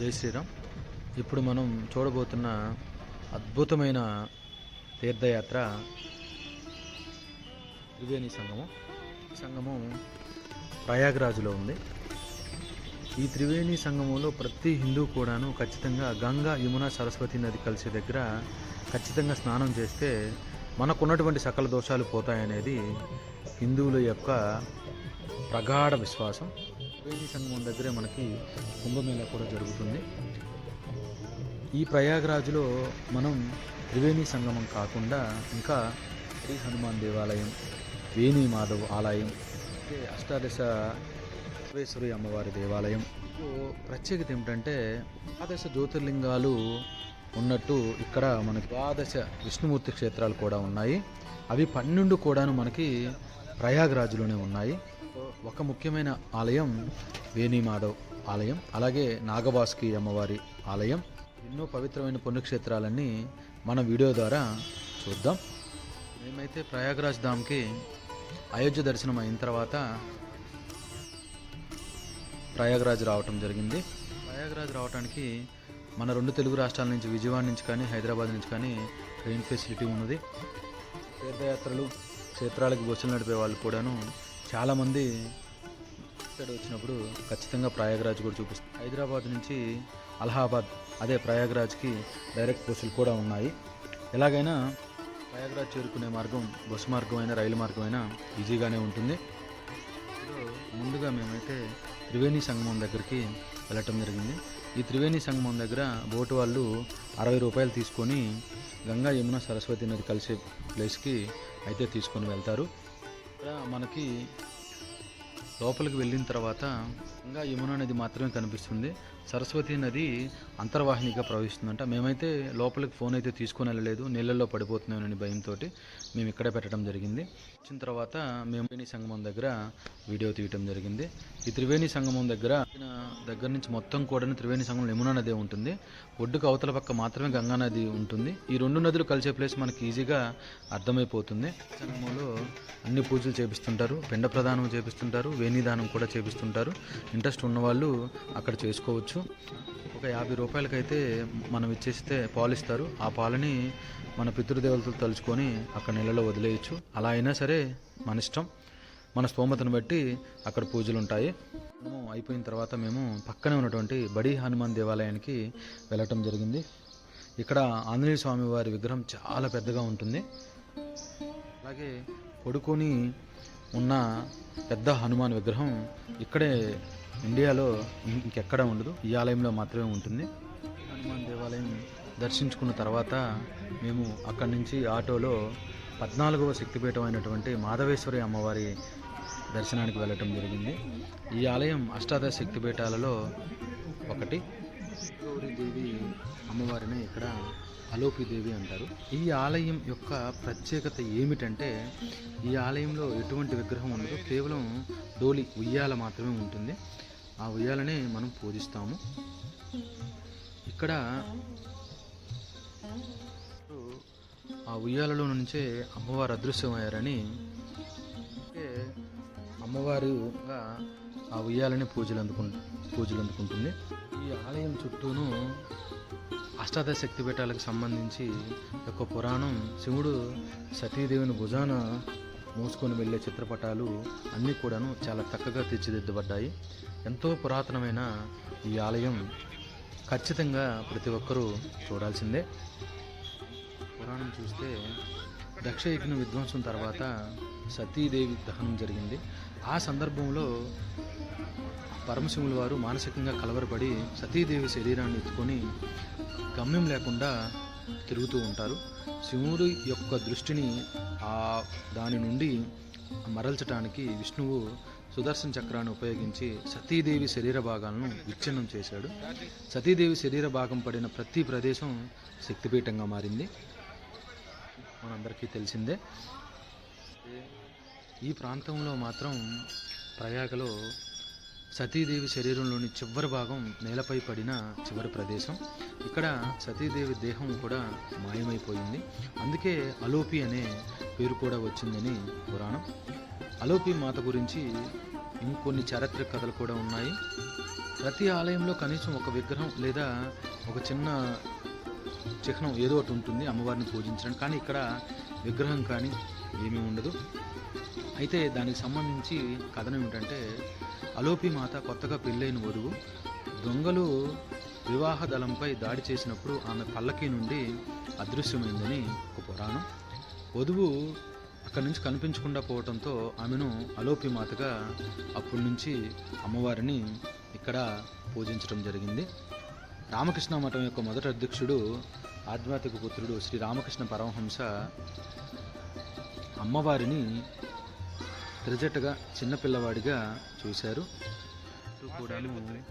జై శ్రీరామ్. ఇప్పుడు మనం చూడబోతున్న అద్భుతమైన తీర్థయాత్ర త్రివేణి సంగమం. ఈ సంగమం ప్రయాగరాజులో ఉంది. ఈ త్రివేణి సంగమంలో ప్రతి హిందూ కూడాను ఖచ్చితంగా గంగా యమున సరస్వతి నది కలిసే దగ్గర ఖచ్చితంగా స్నానం చేస్తే మనకున్నటువంటి సకల దోషాలు పోతాయనేది హిందువుల యొక్క ప్రగాఢ విశ్వాసం. త్రివేణి సంగమం దగ్గరే మనకి కుంభమేళా కూడా జరుగుతుంది. ఈ ప్రయాగరాజులో మనం త్రివేణి సంగమం కాకుండా ఇంకా శ్రీ హనుమాన్ దేవాలయం వేణి మాధవ్ ఆలయం అష్టాదశ సర్వేశ్వరి అమ్మవారి దేవాలయం. ప్రత్యేకత ఏమిటంటే ద్వాదశ జ్యోతిర్లింగాలు ఉన్నట్టు ఇక్కడ మనకి ద్వాదశ విష్ణుమూర్తి క్షేత్రాలు కూడా ఉన్నాయి. అవి పన్నెండు కూడాను మనకి ప్రయాగరాజులోనే ఉన్నాయి. ఒక ముఖ్యమైన ఆలయం వేణి ఆలయం అలాగే నాగబాస్కి అమ్మవారి ఆలయం. ఎన్నో పవిత్రమైన పుణ్యక్షేత్రాలన్నీ మన వీడియో ద్వారా చూద్దాం. మేమైతే ప్రయాగరాజ్ ధామ్కి అయోధ్య దర్శనం అయిన తర్వాత ప్రయాగరాజ్ రావటం జరిగింది. ప్రయాగరాజ్ రావడానికి మన రెండు తెలుగు రాష్ట్రాల నుంచి విజయవాడ నుంచి కానీ హైదరాబాద్ నుంచి కానీ ట్రైన్ ఫెసిలిటీ ఉన్నది. తీర్థయాత్రలు క్షేత్రాలకు బస్సులు నడిపే వాళ్ళు కూడాను చాలామంది ఇక్కడ వచ్చినప్పుడు ఖచ్చితంగా ప్రయాగరాజ్ కూడా చూపిస్తారు హైదరాబాద్ నుంచి అలహాబాద్ అదే ప్రయాగరాజ్కి డైరెక్ట్ బస్సులు కూడా ఉన్నాయి. ఎలాగైనా ప్రయాగరాజ్ చేరుకునే మార్గం బస్సు మార్గం అయినా రైలు మార్గం అయినా ఈజీగానే ఉంటుంది. ముందుగా మేమైతే త్రివేణి సంగమం దగ్గరికి వెళ్ళటం జరిగింది. ఈ త్రివేణి సంగమం దగ్గర బోటు వాళ్ళు అరవై రూపాయలు తీసుకొని గంగా యమున సరస్వతి నది కలిసే ప్లేస్కి అయితే తీసుకొని వెళ్తారు. ఇక్కడ మనకి లోపలికి వెళ్ళిన తర్వాత ఇంకా యమున నది మాత్రమే కనిపిస్తుంది. సరస్వతి నది అంతర్వాహినిగా ప్రవహిస్తుందంట. మేమైతే లోపలికి ఫోన్ అయితే తీసుకొని వెళ్ళలేదు. నీళ్ళల్లో పడిపోతున్నామని భయంతో మేము ఇక్కడే పెట్టడం జరిగింది. వచ్చిన తర్వాత మేము త్రివేణి సంగమం దగ్గర వీడియో తీయటం జరిగింది. ఈ త్రివేణి సంగమం దగ్గర దగ్గర నుంచి మొత్తం కూడా త్రివేణి సంగమం యమునా నదే ఉంటుంది. ఒడ్డుకు అవతల పక్క మాత్రమే గంగా నది ఉంటుంది. ఈ రెండు నదులు కలిసే ప్లేస్ మనకి ఈజీగా అర్థమైపోతుంది. సంగమంలో అన్ని పూజలు చేపిస్తుంటారు. పిండ ప్రదానం చేపిస్తుంటారు. వేణిదానం కూడా చేపిస్తుంటారు. ఇంట్రెస్ట్ ఉన్నవాళ్ళు అక్కడ చేసుకోవచ్చు. ఒక యాభై రూపాయలకైతే మనం ఇచ్చేస్తే పాలు ఇస్తారు ఆ పాలని మన పితృదేవతలు తలుచుకొని అక్కడ నెలలో వదిలేయచ్చు. అలా అయినా సరే మన ఇష్టం. మన స్తోమతను బట్టి అక్కడ పూజలు ఉంటాయి మేము అయిపోయిన తర్వాత మేము పక్కనే ఉన్నటువంటి బడి హనుమాన్ దేవాలయానికి వెళ్ళటం జరిగింది. ఇక్కడ ఆంజనేయ స్వామి వారి విగ్రహం చాలా పెద్దగా ఉంటుంది. అలాగే పడుకొని ఉన్న పెద్ద హనుమాన్ విగ్రహం ఇక్కడే ఇండియాలో ఇంకెక్కడ ఉండదు. ఈ ఆలయంలో మాత్రమే ఉంటుంది. హనుమాన్ దేవాలయం దర్శించుకున్న తర్వాత మేము అక్కడి నుంచి ఆటోలో పద్నాలుగవ శక్తిపీఠం అయినటువంటి మాధవేశ్వరి అమ్మవారి దర్శనానికి వెళ్ళటం జరిగింది. ఈ ఆలయం అష్టాదశ శక్తిపీఠాలలో ఒకటి. గౌరీదేవి అమ్మవారిని ఇక్కడ అలోపిదేవి అంటారు. ఈ ఆలయం యొక్క ప్రత్యేకత ఏమిటంటే ఈ ఆలయంలో ఎటువంటి విగ్రహం ఉండదు. కేవలం డోలి ఉయ్యాల మాత్రమే ఉంటుంది. ఆ ఉయ్యాలని మనం పూజిస్తాము. ఇక్కడ ఆ ఉయ్యాలలో నుంచే అమ్మవారు అదృశ్యమయ్యారని అమ్మవారుగా ఆ ఉయ్యాలని పూజలు అందుకు పూజలు అందుకుంటుంది. ఈ ఆలయం చుట్టూను అష్టాదశ శక్తి పీఠాలకు సంబంధించి యొక్క పురాణం. శివుడు సతీదేవిని భుజాన మూసుకొని వెళ్ళే చిత్రపటాలు అన్నీ కూడాను చాలా చక్కగా తీర్చిదిద్దబడ్డాయి. ఎంతో పురాతనమైన ఈ ఆలయం ఖచ్చితంగా ప్రతి ఒక్కరూ చూడాల్సిందే. పురాణం చూస్తే దక్షయజ్ఞ విధ్వంసం తర్వాత సతీదేవి దహనం జరిగింది. ఆ సందర్భంలో పరమశివుల వారు మానసికంగా కలవరపడి సతీదేవి శరీరాన్ని ఎత్తుకొని గమ్యం లేకుండా తిరుగుతూ ఉంటారు. శివుడి యొక్క దృష్టిని ఆ దాని నుండి మరల్చడానికి విష్ణువు సుదర్శన చక్రాన్ని ఉపయోగించి సతీదేవి శరీర భాగాలను విచ్ఛిన్నం చేశాడు. సతీదేవి శరీర భాగం పడిన ప్రతి ప్రదేశం శక్తిపీఠంగా మారింది. మనందరికీ తెలిసిందే. ఈ ప్రాంతంలో మాత్రం ప్రయాగలో సతీదేవి శరీరంలోని చివరి భాగం నేలపై పడిన చివరి ప్రదేశం. ఇక్కడ సతీదేవి దేహం కూడా మాయమైపోయింది. అందుకే అలోపి అనే పేరు కూడా వచ్చిందని పురాణం. అలోపి మాత గురించి ఇంకొన్ని చారిత్రక కథలు కూడా ఉన్నాయి. ప్రతి ఆలయంలో కనీసం ఒక విగ్రహం లేదా ఒక చిన్న చిహ్నం ఏదో ఒకటి ఉంటుంది అమ్మవారిని పూజించడం కానీ ఇక్కడ విగ్రహం కానీ ఏమీ ఉండదు. అయితే దానికి సంబంధించి కథనం ఏమిటంటే అలోపి మాత కొత్తగా పెళ్ళైన వధువు దొంగలు వివాహ దళంపై దాడి చేసినప్పుడు ఆమె పల్లకి నుండి అదృశ్యమైందని ఒక పురాణం. వధువు అక్కడి నుంచి కనిపించకుండా పోవడంతో ఆమెను అలోపి మాతగా అప్పటి నుంచి అమ్మవారిని ఇక్కడ పూజించడం జరిగింది. రామకృష్ణ మఠం యొక్క మొదటి అధ్యక్షుడు ఆధ్యాత్మిక పుత్రుడు శ్రీ రామకృష్ణ పరమహంస అమ్మవారిని త్రిజటగా చిన్నపిల్లవాడిగా చూశారు. చుట్టూ కూడాను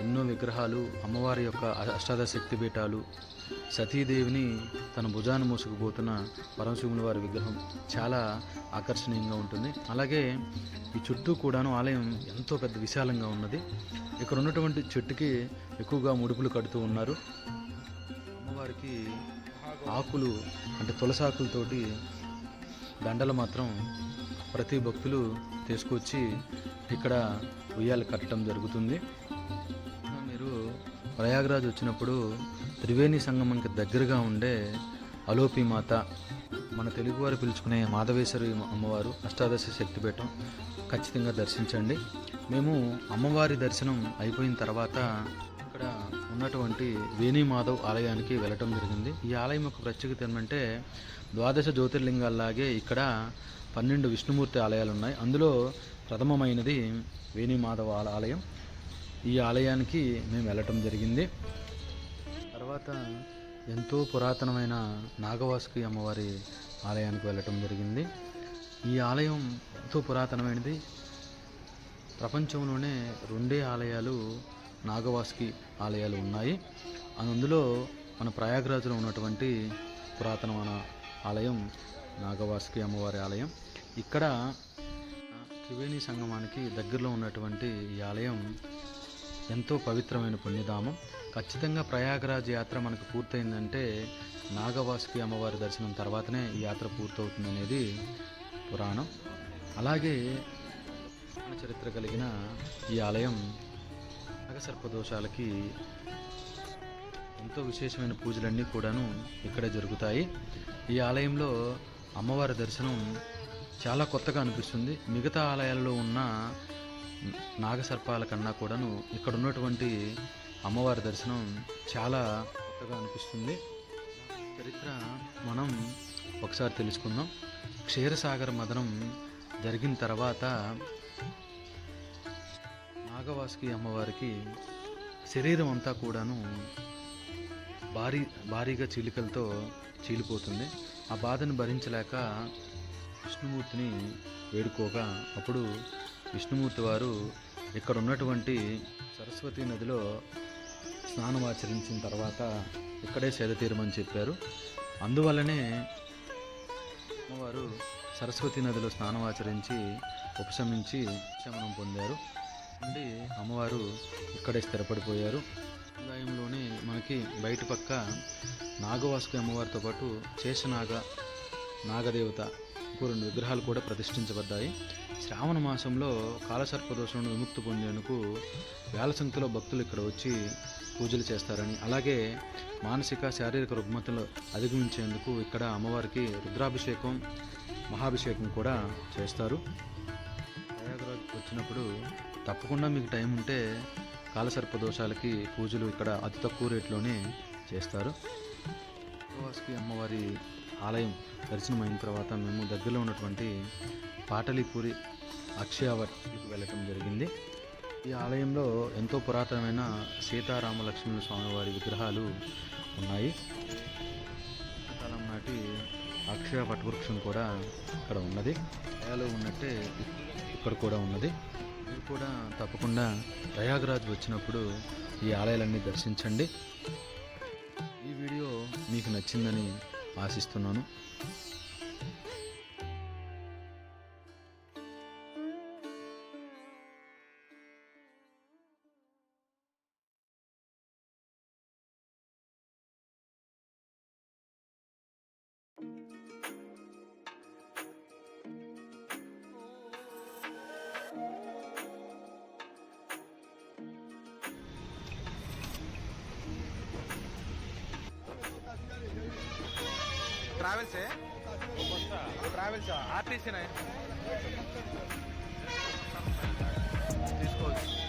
ఎన్నో విగ్రహాలు అమ్మవారి యొక్క అష్టాదశ శక్తి పీఠాలు సతీదేవిని తన భుజాన్ని మోసుకుపోతున్న పరమశివుని వారి విగ్రహం చాలా ఆకర్షణీయంగా ఉంటుంది. అలాగే ఈ చుట్టూ కూడాను ఆలయం ఎంతో పెద్ద విశాలంగా ఉన్నది. ఇక్కడ ఉన్నటువంటి చెట్టుకి ఎక్కువగా ముడుపులు కడుతూ ఉన్నారు. అమ్మవారికి ఆకులు అంటే తులసాకులతోటి దండలు మాత్రం ప్రతి భక్తులు తీసుకొచ్చి ఇక్కడ ఉయ్యాలు కట్టడం జరుగుతుంది. మీరు ప్రయాగరాజ్ వచ్చినప్పుడు త్రివేణి సంగమంకి దగ్గరగా ఉండే అలోపి మాత మన తెలుగువారు పిలుచుకునే మాధవేశ్వరి అమ్మవారు అష్టాదశ శక్తిపీఠం ఖచ్చితంగా దర్శించండి. మేము అమ్మవారి దర్శనం అయిపోయిన తర్వాత ఉన్నటువంటి వేణిమాధవ్ ఆలయానికి వెళ్ళటం జరిగింది. ఈ ఆలయం యొక్క ప్రత్యేకత ఏమంటే ద్వాదశ జ్యోతిర్లింగాల్లాగే ఇక్కడ పన్నెండు విష్ణుమూర్తి ఆలయాలు ఉన్నాయి అందులో ప్రథమమైనది వేణిమాధవ ఆల- ఆలయం. ఈ ఆలయానికి మేము వెళ్ళటం జరిగింది. తర్వాత ఎంతో పురాతనమైన నాగవాసుకి అమ్మవారి ఆలయానికి వెళ్ళటం జరిగింది. ఈ ఆలయం ఎంతో పురాతనమైనది. ప్రపంచంలోనే రెండే ఆలయాలు నాగవాసుకి ఆలయాలు ఉన్నాయి. అందులో మన ప్రయాగరాజులో ఉన్నటువంటి పురాతనమైన ఆలయం నాగవాసుకి అమ్మవారి ఆలయం. ఇక్కడ త్రివేణి సంగమానికి దగ్గరలో ఉన్నటువంటి ఈ ఆలయం ఎంతో పవిత్రమైన పుణ్యధామం. ఖచ్చితంగా ప్రయాగరాజ్ యాత్ర మనకు పూర్తయిందంటే నాగవాసుకి అమ్మవారి దర్శనం తర్వాతనే ఈ యాత్ర పూర్తవుతుందనేది పురాణం. అలాగే పురాణ చరిత్ర కలిగిన ఈ ఆలయం నాగసర్ప దోషాలకి ఎంతో విశేషమైన పూజలన్నీ కూడాను ఇక్కడే జరుగుతాయి. ఈ ఆలయంలో అమ్మవారి దర్శనం చాలా కొత్తగా అనిపిస్తుంది. మిగతా ఆలయాల్లో ఉన్న నాగసర్పాల కన్నా కూడాను ఇక్కడ ఉన్నటువంటి అమ్మవారి దర్శనం చాలా కొత్తగా అనిపిస్తుంది. చరిత్ర మనం ఒకసారి తెలుసుకుందాం. క్షీరసాగర మదనం జరిగిన తర్వాత నాగవాసుకి అమ్మవారికి శరీరం అంతా కూడాను భారీ భారీగా చీలికలతో చీలిపోతుంది. ఆ బాధను భరించలేక విష్ణుమూర్తిని వేడుకోగా అప్పుడు విష్ణుమూర్తి వారు ఇక్కడ ఉన్నటువంటి సరస్వతి నదిలో స్నానం ఆచరించిన తర్వాత ఇక్కడే సేద తీరమని చెప్పారు. అందువల్లనే అమ్మవారు సరస్వతి నదిలో స్నానం ఆచరించి ఉపశమించి శమనం పొందారు. నుండి అమ్మవారు ఇక్కడే స్థిరపడిపోయారు. ఆలయంలోనే మనకి బయట పక్క నాగవాసుకి అమ్మవారితో పాటు శేషనాగ నాగదేవత రెండు విగ్రహాలు కూడా ప్రతిష్ఠించబడ్డాయి. శ్రావణ మాసంలో కాలసర్పదోషం నుండి విముక్తి పొందేందుకు వేల సంఖ్యలో భక్తులు ఇక్కడ వచ్చి పూజలు చేస్తారని అలాగే మానసిక శారీరక రుగ్మతలు అధిగమించేందుకు ఇక్కడ అమ్మవారికి రుద్రాభిషేకం మహాభిషేకం కూడా చేస్తారు. ప్రయాగరాజ్ వచ్చినప్పుడు తప్పకుండా మీకు టైం ఉంటే కాలసర్ప దోషాలకి పూజలు ఇక్కడ అతి తక్కువ రేట్లోనే చేస్తారు. ఉపవాసకి అమ్మవారి ఆలయం దర్శనం అయిన తర్వాత మేము దగ్గరలో ఉన్నటువంటి పాటలీపూరి అక్షయావతికి వెళ్ళటం జరిగింది. ఈ ఆలయంలో ఎంతో పురాతనమైన సీతారామ లక్ష్మణ స్వామివారి విగ్రహాలు ఉన్నాయి. కాలం నాటి అక్షయ వృక్షం కూడా ఇక్కడ ఉన్నది. ఉన్నట్టే ఇక్కడ కూడా ఉన్నది. మీరు కూడా తప్పకుండా ప్రయాగరాజ్ వచ్చినప్పుడు ఈ ఆలయాలన్నీ దర్శించండి. ఈ వీడియో మీకు నచ్చిందని ఆశిస్తున్నాను. ట్రావెల్స్ ట్రావెల్సా ఆర్టీసీనా? తీసుకోవచ్చు.